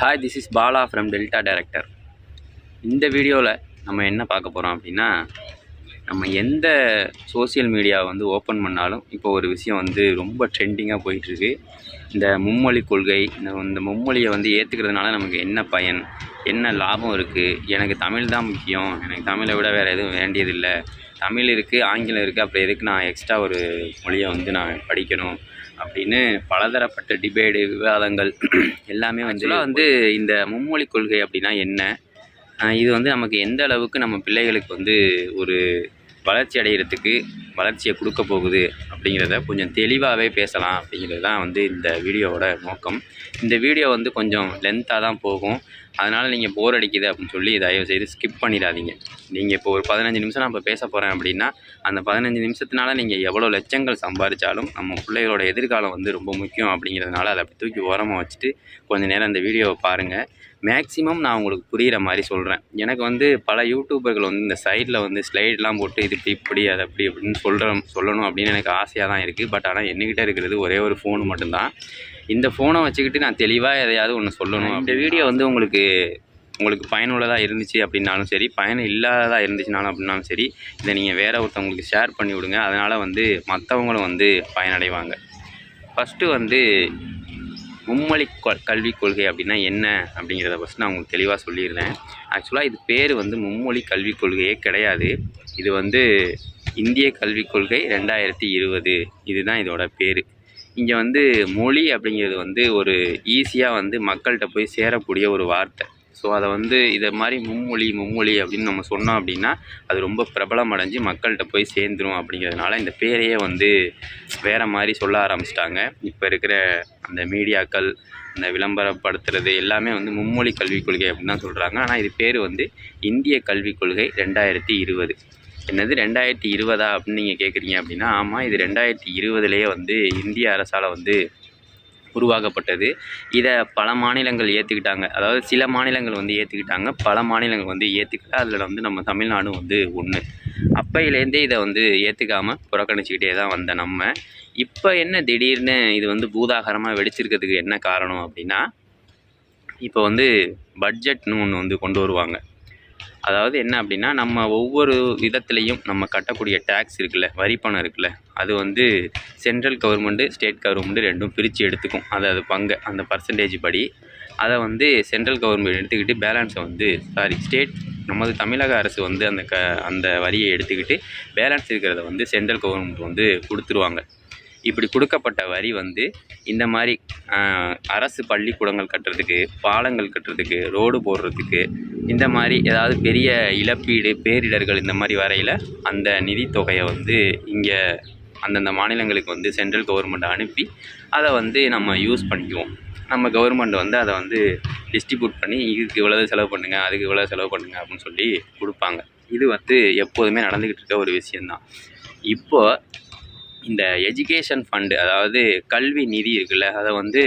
Hi this is Bala from Delta director இந்த வீடியோவில் நம்ம என்ன பார்க்க போகிறோம் அப்படின்னா நம்ம எந்த சோஷியல் மீடியா வந்து ஓப்பன் பண்ணாலும் இப்போ ஒரு விஷயம் வந்து ரொம்ப ட்ரெண்டிங்காக போயிட்டுருக்கு. இந்த மும்மொழி கொள்கை இந்த இந்த மும்மொழியை வந்து ஏற்றுக்கிறதுனால நமக்கு என்ன பயன் என்ன லாபம் இருக்குது எனக்கு தமிழ் தான் முக்கியம். எனக்கு தமிழை விட வேறு எதுவும் வேண்டியதில்லை. தமிழ் இருக்குது ஆங்கிலம் இருக்குது அப்புறம் எதுக்கு நான் எக்ஸ்ட்ரா ஒரு மொழியை வந்து நான் படிக்கணும்? அப்படின்னு பலதரப்பட்ட டிபேடு விவாதங்கள் எல்லாமே வந்து வந்து இந்த மும்மொழி கொள்கை அப்படின்னா என்ன? இது வந்து நமக்கு எந்த அளவுக்கு நம்ம பிள்ளைகளுக்கு வந்து ஒரு வளர்ச்சி அடைகிறதுக்கு வளர்ச்சியை கொடுக்க போகுது அப்படிங்கிறத கொஞ்சம் தெளிவாகவே பேசலாம் அப்படிங்கிறது தான் வந்து இந்த வீடியோவோட நோக்கம். இந்த வீடியோ வந்து கொஞ்சம் லென்த்தாக தான் போகும். அதனால் நீங்கள் போர் அடிக்குது அப்படின்னு சொல்லி தயவு செய்து ஸ்கிப் பண்ணிடாதீங்க. நீங்கள் இப்போ ஒரு பதினஞ்சு நிமிஷம் நான் இப்போ பேச போகிறேன் அப்படின்னா அந்த பதினஞ்சு நிமிஷத்தினால நீங்கள் எவ்வளோ லட்சங்கள் சம்பாதிச்சாலும் நம்ம பிள்ளைகளோட எதிர்காலம் வந்து ரொம்ப முக்கியம் அப்படிங்கிறதுனால அதை அப்படி தூக்கி ஓரமாக வச்சுட்டு கொஞ்சம் நேரம் அந்த வீடியோவை பாருங்கள் மேக்ஸிமம் நான் உங்களுக்கு புரிகிற மாதிரி சொல்கிறேன் எனக்கு வந்து பல யூடியூபர்கள் வந்து இந்த சைடில் வந்து ஸ்லைட்லாம் போட்டு இது இப்படி இப்படி அது அப்படி அப்படின்னு சொல்கிற சொல்லணும் அப்படின்னு எனக்கு ஆசையாக தான் இருக்குது பட் ஆனால் என்கிட்ட இருக்கிறது ஒரே ஒரு ஃபோன் மட்டும்தான். இந்த ஃபோனை வச்சுக்கிட்டு நான் தெளிவாக எதையாவது ஒன்று சொல்லணும் இந்த வீடியோ வந்து உங்களுக்கு உங்களுக்கு பயனுள்ளதாக இருந்துச்சு அப்படின்னாலும் சரி பயன் இல்லாததாக இருந்துச்சுனாலும் அப்படின்னாலும் சரி இதை நீங்கள் வேற ஒருத்தவங்களுக்கு ஷேர் பண்ணி விடுங்க. அதனால் வந்து மற்றவங்களும் வந்து பயனடைவாங்க. ஃபஸ்ட்டு வந்து மும்மொழி கொ- கல்விக் கொள்கை அப்படின்னா என்ன அப்படிங்கிறத ஃபஸ்ட் நான் உங்களுக்கு தெளிவாக சொல்லிடுறேன். ஆக்சுவலாக இது பேர் வந்து மும்மொழி கல்விக் கொள்கையே கிடையாது. இது வந்து இந்திய கல்விக் கொள்கை ரெண்டாயிரத்தி இருபது. இதுதான் இதோட பேர். இங்கே வந்து மொழி அப்படிங்கிறது வந்து ஒரு ஈஸியாக வந்து மக்கள்கிட்ட போய் சேரக்கூடிய ஒரு வார்த்தை. ஸோ அதை வந்து இதை மாதிரி மும்மொழி மும்மொழி அப்படின்னு நம்ம சொன்னோம் அப்படின்னா அது ரொம்ப பிரபலம் அடைஞ்சு மக்கள்கிட்ட போய் சேர்ந்துரும் அப்படிங்கிறதுனால இந்த பேரையே வந்து வேறு மாதிரி சொல்ல ஆரம்பிச்சிட்டாங்க. இப்போ இருக்கிற அந்த மீடியாக்கள் அந்த விளம்பரப்படுத்துறது எல்லாமே வந்து மும்மொழி கல்விக் கொள்கை அப்படின்னு தான் சொல்கிறாங்க ஆனால் இது பேர் வந்து இந்திய கல்விக் கொள்கை ரெண்டாயிரத்தி இருபது. என்னது ரெண்டாயிரத்தி இருபதா அப்படின்னு நீங்கள் கேட்குறீங்க அப்படின்னா ஆமாம் இது ரெண்டாயிரத்தி இருபதுலேயே வந்து இந்திய அரசால் வந்து உருவாக்கப்பட்டது. இதை பல மாநிலங்கள் ஏற்றுக்கிட்டாங்க அதாவது சில மாநிலங்கள் வந்து ஏற்றுக்கிட்டாங்க பல மாநிலங்கள் வந்து ஏற்றுக்கல அதில் வந்து நம்ம தமிழ்நாடும் வந்து ஒன்று அப்பையிலேருந்தே இதை வந்து ஏற்றுக்காமல் புறக்கணிச்சிக்கிட்டே தான் வந்த நம்ம. இப்போ என்ன திடீர்னு இது வந்து பூதாகரமாக வெடிச்சிருக்கிறதுக்கு என்ன காரணம் அப்படின்னா இப்போ வந்து பட்ஜெட்னு ஒன்று வந்து கொண்டு வருவாங்க. அதாவது என்ன அப்படின்னா நம்ம ஒவ்வொரு விதத்துலேயும் நம்ம கட்டக்கூடிய டேக்ஸ் இருக்குல்ல வரி பணம் இருக்குல்ல அது வந்து சென்ட்ரல் கவர்மெண்ட்டு ஸ்டேட் கவர்மெண்ட்டு ரெண்டும் பிரித்து எடுத்துக்கும். அது அது பங்கு அந்த பர்சன்டேஜ் படி. அதை வந்து சென்ட்ரல் கவர்மெண்ட் எடுத்துக்கிட்டு பேலன்ஸை வந்து சாரி ஸ்டேட் நமது தமிழக அரசு வந்து அந்த க அந்த வரியை எடுத்துக்கிட்டு பேலன்ஸ் இருக்கிறத வந்து சென்ட்ரல் கவர்மெண்ட் வந்து கொடுத்துருவாங்க. இப்படி கொடுக்கப்பட்ட வரி வந்து இந்த மாதிரி அரசு பள்ளிக்கூடங்கள் கட்டுறதுக்கு பாலங்கள் கட்டுறதுக்கு ரோடு போடுறதுக்கு இந்த மாதிரி ஏதாவது பெரிய இழப்பீடு பேரிடர்கள் இந்த மாதிரி வரையில் அந்த நிதித்தொகையை வந்து இங்கே அந்தந்த மாநிலங்களுக்கு வந்து சென்ட்ரல் கவர்மெண்ட் அனுப்பி அதை வந்து நம்ம யூஸ் பண்ணிக்குவோம். நம்ம கவர்மெண்ட் வந்து அதை வந்து டிஸ்ட்ரிபியூட் பண்ணி இதுக்கு இவ்வளோ செலவு பண்ணுங்கள் அதுக்கு இவ்வளோ செலவு பண்ணுங்கள் அப்படின்னு சொல்லி கொடுப்பாங்க. இது வந்து எப்போதுமே நடந்துக்கிட்டு இருக்க ஒரு விஷயந்தான் இப்போ இந்த எஜுகேஷன் ஃபண்டு அதாவது கல்வி நிதி இருக்குல்ல அதை வந்து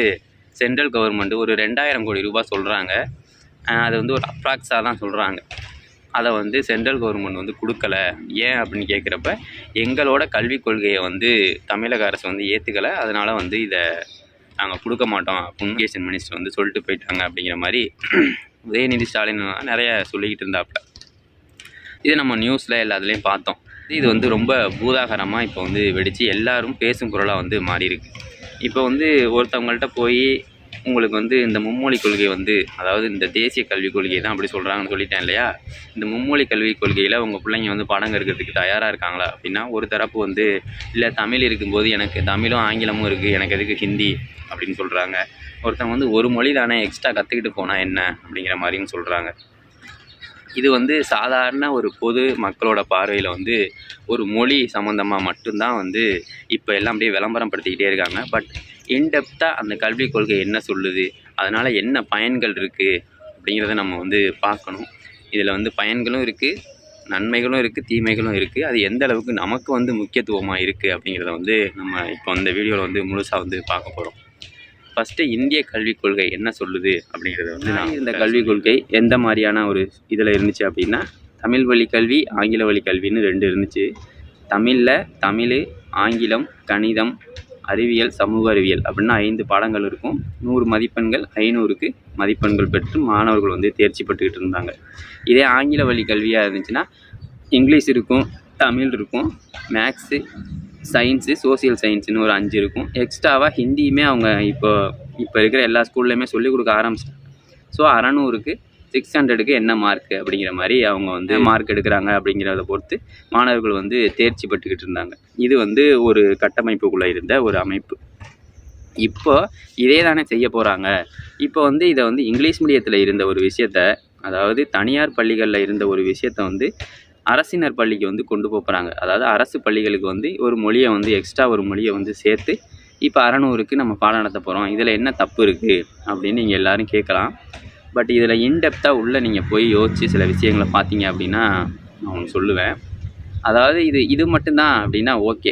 சென்ட்ரல் கவர்மெண்ட்டு ஒரு ரெண்டாயிரம் கோடி ரூபாய் சொல்கிறாங்க அது வந்து ஒரு அப்ராக்ஸாக தான் சொல்கிறாங்க அதை வந்து சென்ட்ரல் கவர்மெண்ட் வந்து கொடுக்கல. ஏன் அப்படின்னு கேட்குறப்ப எங்களோட கல்விக் கொள்கையை வந்து தமிழக அரசு வந்து ஏற்றுக்கலை அதனால் வந்து இதை நாங்கள் கொடுக்க மாட்டோம் அப்படின்னு எஜுகேஷன் மினிஸ்டர் வந்து சொல்லிட்டு போயிட்டாங்க அப்படிங்கிற மாதிரி உதயநிதி ஸ்டாலின் நிறைய சொல்லிக்கிட்டு இருந்தாப்புல இது நம்ம நியூஸில் எல்லாத்துலேயும் பார்த்தோம். இது வந்து ரொம்ப பூதாகரமாக இப்போ வந்து வெடித்து எல்லாரும் பேசும் குரலாக வந்து மாறியிருக்கு. இப்போ வந்து ஒருத்தவங்கள்ட்ட போய் உங்களுக்கு வந்து இந்த மும்மொழி கொள்கை வந்து அதாவது இந்த தேசிய கல்விக் கொள்கை தான் அப்படி சொல்கிறாங்கன்னு சொல்லிட்டேன் இல்லையா? இந்த மும்மொழி கல்விக் கொள்கையில் உங்கள் பிள்ளைங்க வந்து படம் கற்கிறதுக்கு தயாராக இருக்காங்களா? அப்படின்னா ஒரு தரப்பு வந்து இல்லை தமிழ் இருக்கும்போது எனக்கு தமிழும் ஆங்கிலமும் இருக்குது எனக்கு எதுக்கு ஹிந்தி? அப்படின்னு சொல்கிறாங்க ஒருத்தவங்க வந்து ஒரு மொழி தானே எக்ஸ்ட்ரா கற்றுக்கிட்டு போனால் என்ன? அப்படிங்கிற மாதிரியும் சொல்கிறாங்க இது வந்து சாதாரண ஒரு பொது மக்களோட பார்வையில் வந்து ஒரு மொழி சம்மந்தமாக மட்டும்தான் வந்து இப்போ எல்லாம் அப்படியே விளம்பரம் படுத்திக்கிட்டே இருக்காங்க பட் இன்டெப்த்தாக அந்த கல்விக் கொள்கை என்ன சொல்லுது? அதனால் என்ன பயன்கள் இருக்குது அப்படிங்கிறத நம்ம வந்து பார்க்கணும். இதில் வந்து பயன்களும் இருக்குது நன்மைகளும் இருக்குது தீமைகளும் இருக்குது அது எந்த அளவுக்கு நமக்கு வந்து முக்கியத்துவமாக இருக்குது அப்படிங்கிறத வந்து நம்ம இப்போ அந்த வீடியோவில் வந்து முழுசாக வந்து பார்க்க போகிறோம் ஃபஸ்ட்டு இந்திய கல்விக் கொள்கை என்ன சொல்லுது அப்படிங்கிறத வந்து நான் இந்த கல்விக் கொள்கை எந்த மாதிரியான ஒரு இதில் இருந்துச்சு அப்படின்னா தமிழ் வழி கல்வி ஆங்கில வழி கல்வின்னு ரெண்டு இருந்துச்சு. தமிழில் தமிழ் ஆங்கிலம் கணிதம் அறிவியல் சமூக அறிவியல் அப்படின்னு ஐந்து பாடங்கள் இருக்கும். நூறு மதிப்பெண்கள் ஐநூறுக்கு மதிப்பெண்கள் பெற்று மாணவர்கள் வந்து தேர்ச்சி பெற்றுக்கிட்டு இருந்தாங்க. இதே ஆங்கில வழி கல்வியாக இருந்துச்சுன்னா இங்கிலீஷ் இருக்கும் தமிழ் இருக்கும் மேக்ஸு சயின்ஸு சோசியல் சயின்ஸுன்னு ஒரு அஞ்சு இருக்கும். எக்ஸ்ட்ராவாக ஹிந்தியுமே அவங்க இப்போ இப்போ இருக்கிற எல்லா ஸ்கூல்லையுமே சொல்லிக் கொடுக்க ஆரம்பிச்சிட்டாங்க. ஸோ அறநூறுக்கு சிக்ஸ் ஹண்ட்ரடுக்கு என்ன மார்க் அப்படிங்கிற மாதிரி அவங்க வந்து மார்க் எடுக்கிறாங்க அப்படிங்கிறத பொறுத்து மாணவர்கள் வந்து தேர்ச்சி பெற்றுக்கிட்டு இருந்தாங்க. இது வந்து ஒரு கட்டமைப்புக்குள்ளே இருந்த ஒரு அமைப்பு. இப்போ இதே தானே செய்ய போகிறாங்க இப்போ வந்து இதை வந்து இங்கிலீஷ் மீடியத்தில் இருந்த ஒரு விஷயத்த அதாவது தனியார் பள்ளிகளில் இருந்த ஒரு விஷயத்த வந்து அரசினர் பள்ளிக்கு வந்து கொண்டு போகிறாங்க அதாவது அரசு பள்ளிகளுக்கு வந்து ஒரு மொழியை வந்து எக்ஸ்ட்ரா ஒரு மொழியை வந்து சேர்த்து இப்போ அறநூறுக்கு நம்ம பாடம் நடத்த போகிறோம் இதில் என்ன தப்பு இருக்குது அப்படின்னு நீங்கள் எல்லோரும் கேட்கலாம். பட் இதில் இன்டெப்த்தாக உள்ளே நீங்கள் போய் யோசித்து சில விஷயங்களை பார்த்தீங்க அப்படின்னா நான் உங்களுக்கு சொல்லுவேன். அதாவது இது இது மட்டும்தான் அப்படின்னா ஓகே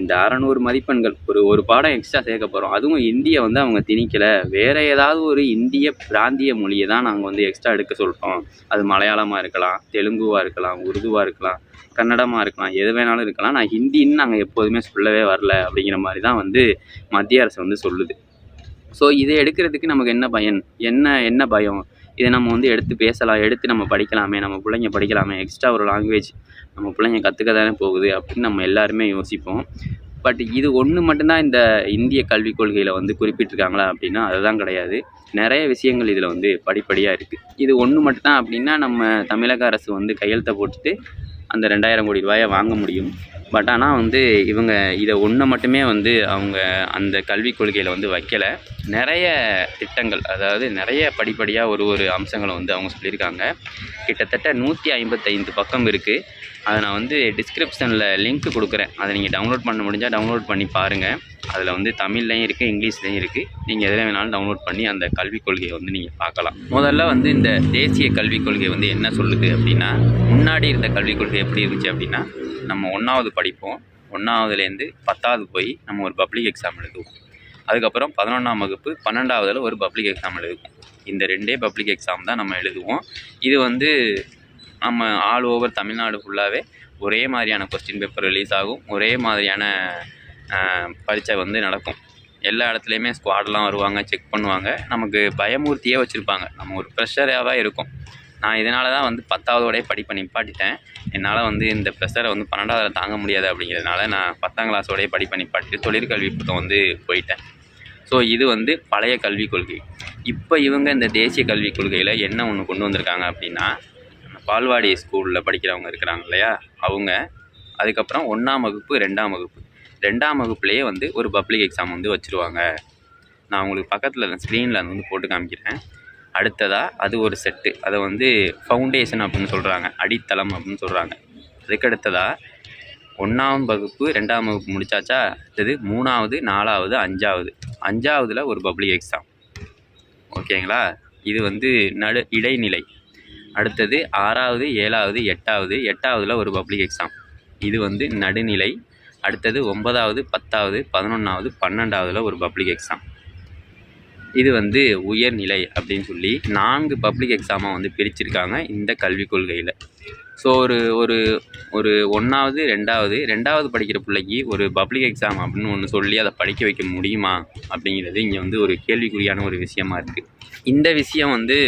இந்த அறநூறு மதிப்பெண்கள் ஒரு ஒரு பாடம் எக்ஸ்ட்ரா சேர்க்க போகிறோம் அதுவும் இந்தியை வந்து அவங்க திணிக்கலை. வேறு ஏதாவது ஒரு இந்திய பிராந்திய மொழியை தான் நாங்கள் வந்து எக்ஸ்ட்ரா எடுக்க சொல்கிறோம் அது மலையாளமாக இருக்கலாம் தெலுங்குவாக இருக்கலாம் உருதுவாக இருக்கலாம் கன்னடமாக இருக்கலாம் எது வேணாலும் இருக்கலாம். நான் ஹிந்தின்னு நாங்கள் எப்போதுமே சொல்லவே வரல அப்படிங்கிற மாதிரி தான் வந்து மத்திய அரசு வந்து சொல்லுது. ஸோ இதை எடுக்கிறதுக்கு நமக்கு என்ன பயன்? என்ன என்ன பயம்? இதை நம்ம வந்து எடுத்து பேசலாம் எடுத்து நம்ம படிக்கலாமே நம்ம பிள்ளைங்க படிக்கலாமே எக்ஸ்ட்ரா ஒரு லாங்குவேஜ் நம்ம பிள்ளைங்க கற்றுக்க தானே போகுது அப்படின்னு நம்ம எல்லாருமே யோசிப்போம். பட் இது ஒன்று மட்டும்தான் இந்த இந்திய கல்விக் கொள்கையில் வந்து குறிப்பிட்டிருக்காங்களா அப்படின்னா அதுதான் கிடையாது. நிறைய விஷயங்கள் இதில் வந்து படிப்படியாக இருக்குது இது ஒன்று மட்டும்தான் அப்படின்னா நம்ம தமிழக அரசு வந்து கையெழுத்தை போட்டுட்டு அந்த ரெண்டாயிரம் கோடி ரூபாயை வாங்க முடியும். பட் ஆனால் வந்து இவங்க இதை ஒன்றை மட்டுமே வந்து அவங்க அந்த கல்விக் கொள்கையில் வந்து வைக்கலை. நிறைய திட்டங்கள் அதாவது நிறைய படிப்படியாக ஒரு ஒரு அம்சங்களை வந்து அவங்க சொல்லியிருக்காங்க. கிட்டத்தட்ட நூற்றி ஐம்பத்தைந்து பக்கம் இருக்குது அதை நான் வந்து டிஸ்கிரிப்ஷனில் லிங்க் கொடுக்குறேன். அதை நீங்கள் டவுன்லோட் பண்ண முடிஞ்சால் டவுன்லோட் பண்ணி பாருங்கள் அதில் வந்து தமிழ்லையும் இருக்குது இங்கிலீஷ்லையும் இருக்குது நீங்கள் எதில் வேணாலும் டவுன்லோட் பண்ணி அந்த கல்விக் கொள்கையை வந்து நீங்கள் பார்க்கலாம். முதல்ல வந்து இந்த தேசிய கல்விக் கொள்கை வந்து என்ன சொல்லுது அப்படின்னா முன்னாடி இருந்த கல்விக் கொள்கை எப்படி இருந்துச்சு அப்படின்னா நம்ம ஒன்றாவது படிப்போம். ஒன்றாவதுலேருந்து பத்தாவது போய் நம்ம ஒரு பப்ளிக் எக்ஸாம் எழுதுவோம். அதுக்கப்புறம் பதினொன்றாம் வகுப்பு பன்னெண்டாவதில் ஒரு பப்ளிக் எக்ஸாம் எழுதுவோம். இந்த ரெண்டே பப்ளிக் எக்ஸாம் தான் நம்ம எழுதுவோம். இது வந்து நம்ம ஆல் ஓவர் தமிழ்நாடு ஃபுல்லாகவே ஒரே மாதிரியான கொஸ்டின் பேப்பர் ரிலீஸ் ஆகும். ஒரே மாதிரியான பரீட்சை வந்து நடக்கும். எல்லா இடத்துலையுமே ஸ்குவாட்லாம் வருவாங்க செக் பண்ணுவாங்க. நமக்கு பயமூர்த்தியே வச்சுருப்பாங்க. நம்ம ஒரு ப்ரெஷராக தான் இருக்கும். நான் இதனால தான் வந்து பத்தாவதோடய படிப்பை நிப்பாட்டிட்டேன். என்னால் வந்து இந்த ப்ரெஷரை வந்து பன்னெண்டாவதில் தாங்க முடியாது அப்படிங்கிறதுனால நான் பத்தாம் கிளாஸோடய படிப்பை நிப்பாட்டிட்டு தொழிற்கல்வி புத்தகம் வந்து போயிட்டேன். ஸோ இது வந்து பழைய கல்விக் கொள்கை. இப்போ இவங்க இந்த தேசிய கல்விக் கொள்கையில் என்ன ஒன்று கொண்டு வந்திருக்காங்க அப்படின்னா பால்வாடி ஸ்கூலில் படிக்கிறவங்க இருக்கிறாங்க இல்லையா? அவங்க அதுக்கப்புறம் ஒன்றாம் வகுப்பு ரெண்டாம் வகுப்பு. ரெண்டாம் வகுப்புலேயே வந்து ஒரு பப்ளிக் எக்ஸாம் வந்து வச்சுருவாங்க. நான் உங்களுக்கு பக்கத்தில் ஸ்க்ரீனில் வந்து போட்டு காமிக்கிறேன். அடுத்ததாக அது ஒரு செட்டு அதை வந்து ஃபவுண்டேஷன் அப்படின்னு சொல்கிறாங்க அடித்தளம் அப்படின்னு சொல்கிறாங்க அதுக்கு அடுத்ததாக ஒன்றாம் வகுப்பு ரெண்டாம் வகுப்பு முடிச்சாச்சா? அடுத்தது மூணாவது நாலாவது அஞ்சாவது. அஞ்சாவதில் ஒரு பப்ளிக் எக்ஸாம் ஓகேங்களா? இது வந்து நடு இடைநிலை. அடுத்தது ஆறாவது ஏழாவது எட்டாவது எட்டாவதில் ஒரு பப்ளிக் எக்ஸாம் இது வந்து நடுநிலை. அடுத்தது ஒன்பதாவது பத்தாவது பதினொன்றாவது பன்னெண்டாவதில் ஒரு பப்ளிக் எக்ஸாம் இது வந்து உயர்நிலை அப்படின்னு சொல்லி நான்கு பப்ளிக் எக்ஸாமாக வந்து பிரிச்சிருக்காங்க இந்த கல்விக் கொள்கையில். ஸோ ஒரு ஒரு ஒரு ஒன்றாவது ரெண்டாவது ரெண்டாவது படிக்கிற பிள்ளைக்கு ஒரு பப்ளிக் எக்ஸாம் அப்படின்னு ஒன்று சொல்லி அதை படிக்க வைக்க முடியுமா அப்படிங்கிறது இங்கே வந்து ஒரு கேள்விக்குறியான ஒரு விஷயமா இருக்குது இந்த விஷயம் வந்து